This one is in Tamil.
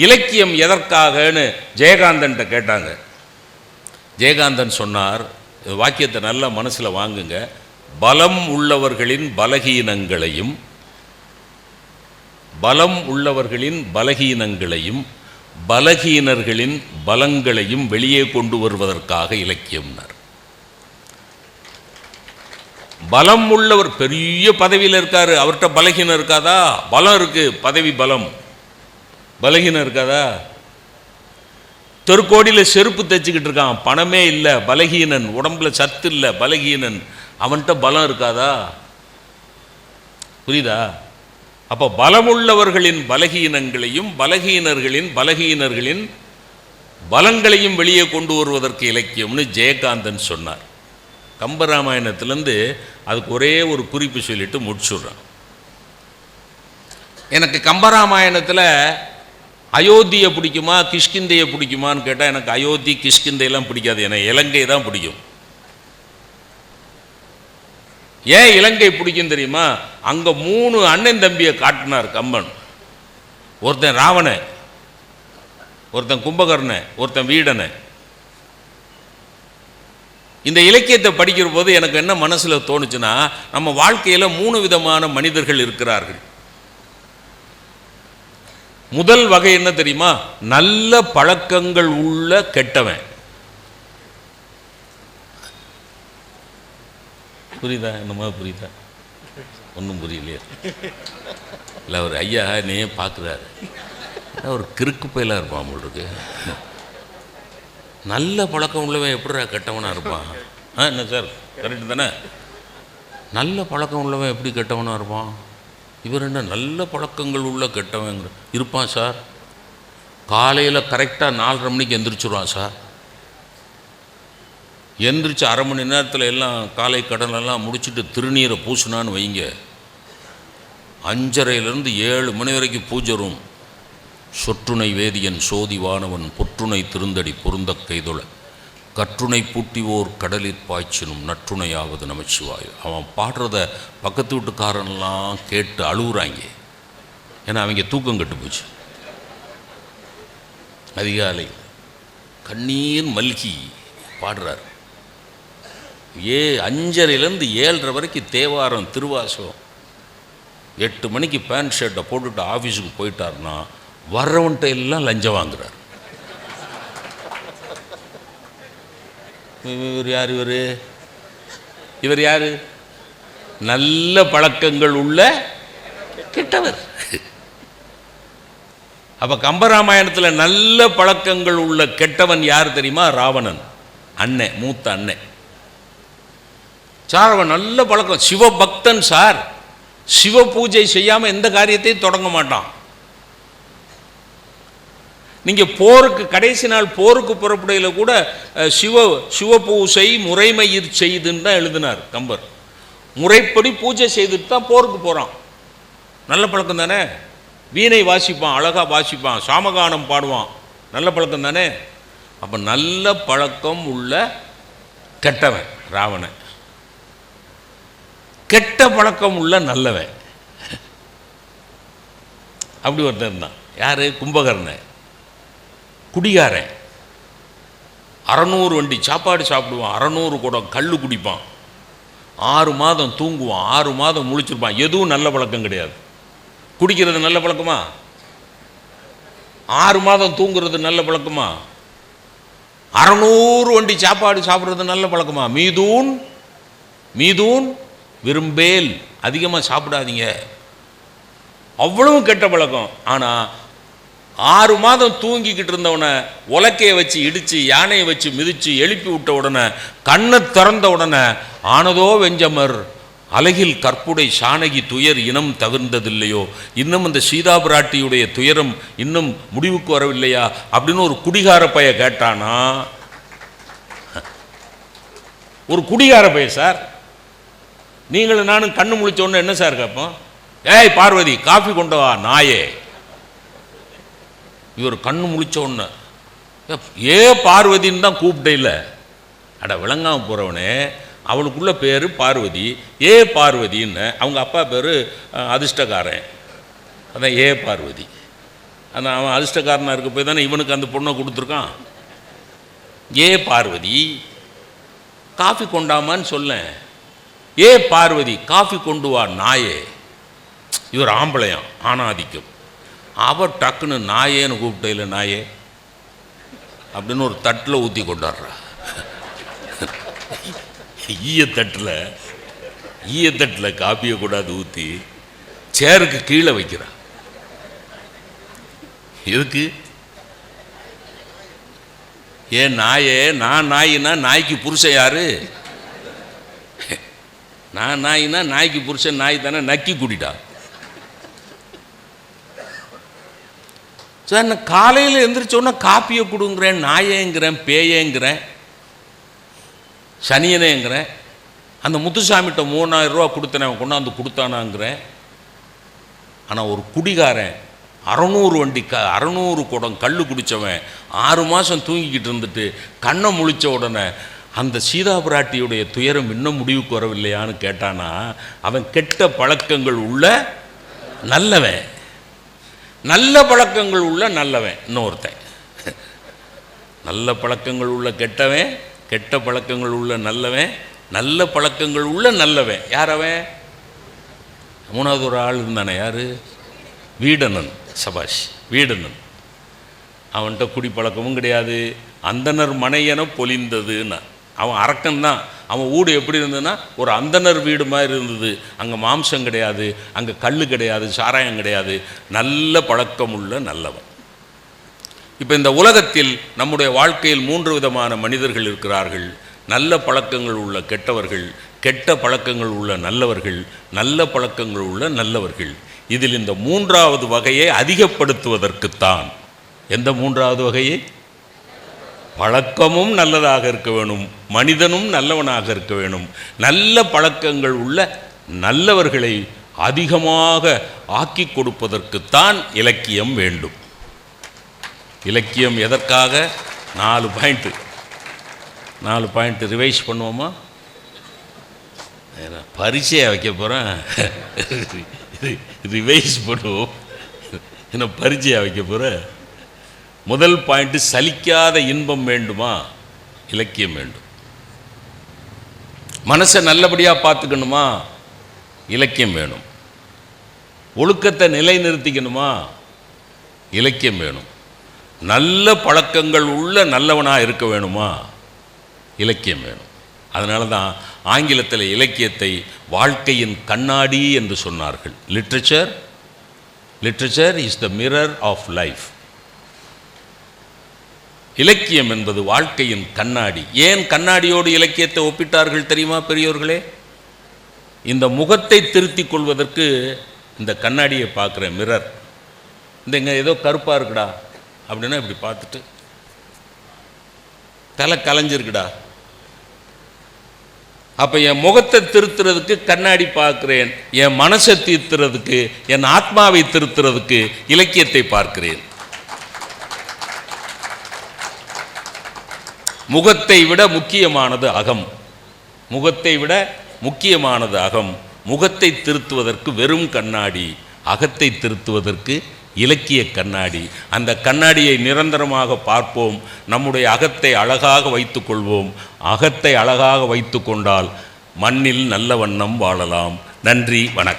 இலக்கியம் எதற்காகன்னு ஜெயகாந்தன்ட்ட கேட்டாங்க. ஜெயகாந்தன் சொன்னார் வாக்கியத்தை நல்லா மனசில் வாங்குங்க. பலம் உள்ளவர்களின் பலகீனங்களையும் பலம் உள்ளவர்களின் பலகீனங்களையும் பலகீனர்களின் பலங்களையும் வெளியே கொண்டு வருவதற்காக இலக்கியம்னார். பலம் உள்ளவர் பெரிய பதவியில் இருக்காரு. அவர்கிட்ட பலகீனம் இருக்காதா? பலம் இருக்கு. பதவி பலம். பலகீனம் இருக்காதா? தெருக்கோடியில் செருப்பு தைச்சிக்கிட்டு இருக்கான். பணமே இல்லை பலகீனன். உடம்புல சத்து இல்லை பலகீனன். அவன்கிட்ட பலம் இருக்காதா? புரியுதா? அப்போ பலமுள்ளவர்களின் பலகீனங்களையும் பலகீனர்களின் பலகீனர்களின் பலங்களையும் வெளியே கொண்டு வருவதற்கு இலக்கியம்னு ஜெயகாந்தன் சொன்னார். கம்பராமாயணத்திலேருந்து அதுக்கு ஒரே ஒரு குறிப்பு சொல்லிட்டு முடிச்சுடுறான். எனக்கு கம்பராமாயணத்தில் அயோத்தியை பிடிக்குமா கிஷ்கிந்தையை பிடிக்குமான்னு கேட்டால் எனக்கு அயோத்தி கிஷ்கிந்தையெல்லாம் பிடிக்காது. எனக்கு இலங்கை தான் பிடிக்கும். ஏன் இலங்கை பிடிக்கும் தெரியுமா? அங்கே மூணு அண்ணன் தம்பியை காட்டினார் கம்பன். ஒருத்தன் ராவண ஒருத்தன் கும்பகர்ண ஒருத்தன் வீடனை இந்த இலக்கியத்தை படிக்கிற போது எனக்கு என்ன மனசில் தோணுச்சுன்னா நம்ம வாழ்க்கையில் மூணு விதமான மனிதர்கள் இருக்கிறார்கள். முதல் வகை என்ன தெரியுமா? நல்ல பழக்கங்கள் உள்ள கெட்டவன். புரியுதா? என்னமா புரியுதா? ஒன்றும் புரியலையே. இல்லை அவர் ஐயா என்னையே பார்க்குறாரு ஒரு கிறுக்கு பயிலாக இருப்பான் அவங்களுக்கு நல்ல பழக்கம் உள்ளவன் எப்படிடா கெட்டவனாக இருப்பான்? ஆ என்ன சார்? கரெக்டு தானே? நல்ல பழக்கம் உள்ளவன் எப்படி கெட்டவனாக இருப்பான்? இவர் என்ன நல்ல பழக்கங்கள் உள்ள கெட்டவங்க. இருப்பான் சார். காலையில் கரெக்டாக நாலரை மணிக்கு எந்திரிச்சிருவான் சார். எந்திரிச்சு அரை மணி நேரத்தில் எல்லாம் காலை கடனெல்லாம் முடிச்சுட்டு திருநீரை பூசினான்னு வைங்க. அஞ்சரையிலேருந்து ஏழு மணி வரைக்கும் பூஜை ரூம். சொற்றுணை வேதியன் சோதிவானவன் புற்றுணை திருந்தடி பொருந்த கைதொழ. கற்றுணை பூட்டிவோர் கடலில் பாய்ச்சினும் நற்றுணையாவது நமச்சிவாய். அவன் பாடுறத பக்கத்து வீட்டுக்காரன்லாம் கேட்டு அழுகுறாங்க ஏன்னா அவங்க தூக்கம் கட்டு போச்சு. அதிகாலை கண்ணீர் மல்கி பாடுறார். ஏ அஞ்சரைலேருந்து ஏழரை வரைக்கும் தேவாரம் திருவாசகம். எட்டு மணிக்கு பேண்ட் ஷர்ட்டை போட்டுட்டு ஆஃபீஸுக்கு போயிட்டாருன்னா வர்றவன்ட்ட எல்லாம் லஞ்சம் வாங்குறார். இவர் யார் இவர்? இவர் யார்? நல்ல பழக்கங்கள் உள்ள கெட்டவர். அப்போ கம்பராமாயணத்தில் நல்ல பழக்கங்கள் உள்ள கெட்டவன் யார் தெரியுமா? ராவணன். அண்ணன் மூத்த அண்ணன் சார் அவன் நல்ல பழக்கம். சிவபக்தன் சார். சிவ பூஜை செய்யாமல் எந்த காரியத்தையும் தொடங்க மாட்டான். நீங்கள் போருக்கு கடைசி நாள் போருக்கு புறப்படையில் கூட சிவ சிவபூசை முறைமயிர் செய்துன்னு தான் எழுதினார் கம்பர். முறைப்படி பூஜை செய்துட்டு தான் போருக்கு போகிறான் நல்ல பழக்கம் தானே? வீணை வாசிப்பான் அழகாக வாசிப்பான் சாமகானம் பாடுவான். நல்ல பழக்கம் தானே? அப்போ நல்ல பழக்கம் உள்ள கெட்டவன் ராவணன். கெட்ட பழக்கம் உள்ள நல்லவன். அப்படி ஒருத்தன் தான் யார்? கும்பகர்ணன். குடிகாரன். அறநூறு வண்டி சாப்பாடு சாப்பிடுவான் அறநூறு குடம் கல் குடிப்பான். ஆறு மாதம் தூங்குவான் ஆறு மாதம் முழிச்சிருப்பான். எதுவும் நல்ல பழக்கம் கிடையாது. குடிக்கிறது நல்ல பழக்கமா? ஆறு மாதம் தூங்குறது நல்ல பழக்கமா? அறநூறு வண்டி சாப்பாடு சாப்பிட்றது நல்ல பழக்கமா? மீதூன் மீதூன் விரும்பேல். அதிகமாக சாப்பிடாதீங்க. அவ்வளவு கெட்ட பழக்கம். ஆனால் ஆறு மாதம் தூங்கிக்கிட்டு இருந்தவனை உலக்கையை வச்சு இடித்து யானையை வச்சு மிதித்து எழுப்பி விட்ட உடனே கண்ணை திறந்த உடனே ஆனதோ வெஞ்சமர் அழகில் கற்புடை சானகி துயர் இனம் தவிர்ந்ததில்லையோ? இன்னும் அந்த சீதா பிராட்டியுடைய துயரம் இன்னும் முடிவுக்கு வரவில்லையா? அப்படின்னு ஒரு குடிகார பைய கேட்டானா? ஒரு குடிகார பைய சார். நீங்களும் நானும் கண்ணு முழிச்ச உடனே என்ன சார் கேட்போம்? ஏய் பார்வதி காஃபி கொண்டு வா நாயே. இவர் கண்ணு முழிச்ச உடனே ஏ பார்வதின்னு தான் கூப்பிட்டே இல்லை. அட விளங்காம போகிறவனே அவளுக்குள்ள பேர் பார்வதி ஏ பார்வதின்னு அவங்க அப்பா பேர் அதிர்ஷ்டக்காரன். அதான் ஏ பார்வதி. அந்த அவன் அதிர்ஷ்டக்காரனாக இருக்க போய் தானே இவனுக்கு அந்த பொண்ணை கொடுத்துருக்கான். ஏ பார்வதி காஃபி கொண்டாமான்னு சொல்லேன். ஏ பார்வதி காஃபி கொண்டு வா நாயே. இவர் ஆம்பளையாம் ஆணாதிக்கம். அவர் டக்குன்னு நாயேன்னு கூப்பிட்டையில நாயே அப்படின்னு ஒரு தட்டில் ஊற்றி கொண்டாடுறா. ஈயத்தட்டில் ஈயத்தட்டில் காப்பியை கூடாது ஊற்றி சேருக்கு கீழே வைக்கிறா. எதுக்கு? ஏன் நாயே நான் நாயினா நாய்க்கு புருஷன் யாரு? நான் நாயினா நாய்க்கு புருஷன் நாய் தானே நக்கி கூட்டிட்டா. சார் நான் காலையில் எந்திரிச்சோன்னா காப்பியை கொடுங்கிறேன் நாயேங்கிறேன் பேயேங்கிறேன் சனியனேங்கிறேன் அந்த முத்துசாமிகிட்ட மூணாயிரம் ரூபா கொடுத்தேன் அவன் கொண்டாந்து கொடுத்தானாங்கிறேன். ஆனால் ஒரு குடிகாரன் அறநூறு வண்டி க அறநூறு குடம் கல் குடித்தவன் ஆறு மாதம் தூங்கிக்கிட்டு இருந்துட்டு கண்ணை முழிச்ச உடனே அந்த சீதா பிராட்டியுடைய துயரம் இன்னும் முடிவுக்கு வரவில்லையான்னு கேட்டானா அவன் கெட்ட பழக்கங்கள் உள்ள நல்லவன். நல்ல பழக்கங்கள் உள்ள நல்லவன் இன்னொருத்தன். நல்ல பழக்கங்கள் உள்ள கெட்டவன் கெட்ட பழக்கங்கள் உள்ள நல்லவன் நல்ல பழக்கங்கள் உள்ள நல்லவன். யாரவன் மூணாவது ஒரு ஆள் இருந்தானே யார்? வீடனன் சபாஷ். வீடனன் அவன்கிட்ட குடிப்பழக்கமும் கிடையாது. அந்தனர் மனையன பொலிந்ததுன்னு அவன் அரக்கன்தான். அவன் வீடு எப்படி இருந்ததுன்னா ஒரு அந்தனர் வீடு மாதிரி இருந்தது. அங்கே மாம்சம் கிடையாது அங்கே கல் கிடையாது சாராயம் கிடையாது. நல்ல பழக்கம் உள்ள நல்லவன். இப்போ இந்த உலகத்தில் நம்முடைய வாழ்க்கையில் மூன்று விதமான மனிதர்கள் இருக்கிறார்கள். நல்ல பழக்கங்கள் உள்ள கெட்டவர்கள் கெட்ட பழக்கங்கள் உள்ள நல்லவர்கள் நல்ல பழக்கங்கள் உள்ள நல்லவர்கள். இதில் இந்த மூன்றாவது வகையை அதிகப்படுத்துவதற்குத்தான். எந்த மூன்றாவது வகையை? பழக்கமும் நல்லதாக இருக்க வேணும் மனிதனும் நல்லவனாக இருக்க வேணும். நல்ல பழக்கங்கள் உள்ள நல்லவர்களை அதிகமாக ஆக்கி கொடுப்பதற்குத்தான் இலக்கியம் வேண்டும். இலக்கியம் எதற்காக? நாலு பாயிண்ட்டு நாலு பாயிண்ட் ரிவைஸ் பண்ணுவோமா? ஏன்னா வைக்க போகிறேன் ரிவைஸ் பண்ணுவோம். என்ன பரிச்சையாக வைக்க போகிறேன் முதல் பாயிண்ட்டு சலிக்காத இன்பம் வேண்டுமா? இலக்கியம் வேண்டும். மனசை நல்லபடியாக பார்த்துக்கணுமா? இலக்கியம் வேணும். ஒழுக்கத்தை நிலைநிறுத்திக்கணுமா? இலக்கியம் வேணும். நல்ல பழக்கங்கள் உள்ள நல்லவனாக இருக்க வேணுமா? இலக்கியம் வேணும். அதனால தான் ஆங்கிலத்தில் இலக்கியத்தை வாழ்க்கையின் கண்ணாடி என்று சொன்னார்கள். Literature literature is the mirror of life இலக்கியம் என்பது வாழ்க்கையின் கண்ணாடி. ஏன் கண்ணாடியோடு இலக்கியத்தை ஒப்பிட்டார்கள் தெரியுமா பெரியோர்களே? இந்த முகத்தை திருத்திக் கொள்வதற்கு இந்த கண்ணாடியை பார்க்குற மிரர் இந்த இங்கே ஏதோ கருப்பாக இருக்குடா அப்படின்னா இப்படி பார்த்துட்டு தலை கலைஞ்சிருக்குடா. அப்போ என் முகத்தை திருத்துறதுக்கு கண்ணாடி பார்க்கிறேன் என் மனசை தீர்த்துறதுக்கு என் ஆத்மாவை திருத்துறதுக்கு இலக்கியத்தை பார்க்கிறேன். முகத்தை விட முக்கியமானது அகம். முகத்தை விட முக்கியமானது அகம். முகத்தை திருத்துவதற்கு வெறும் கண்ணாடி அகத்தை திருத்துவதற்கு இலக்கிய கண்ணாடி. அந்த கண்ணாடியை நிரந்தரமாக பார்ப்போம். நம்முடைய அகத்தை அழகாக வைத்துக்கொள்வோம் அகத்தை அழகாக வைத்து கொண்டால் மண்ணில் நல்ல வண்ணம் வாழலாம். நன்றி வணக்கம்.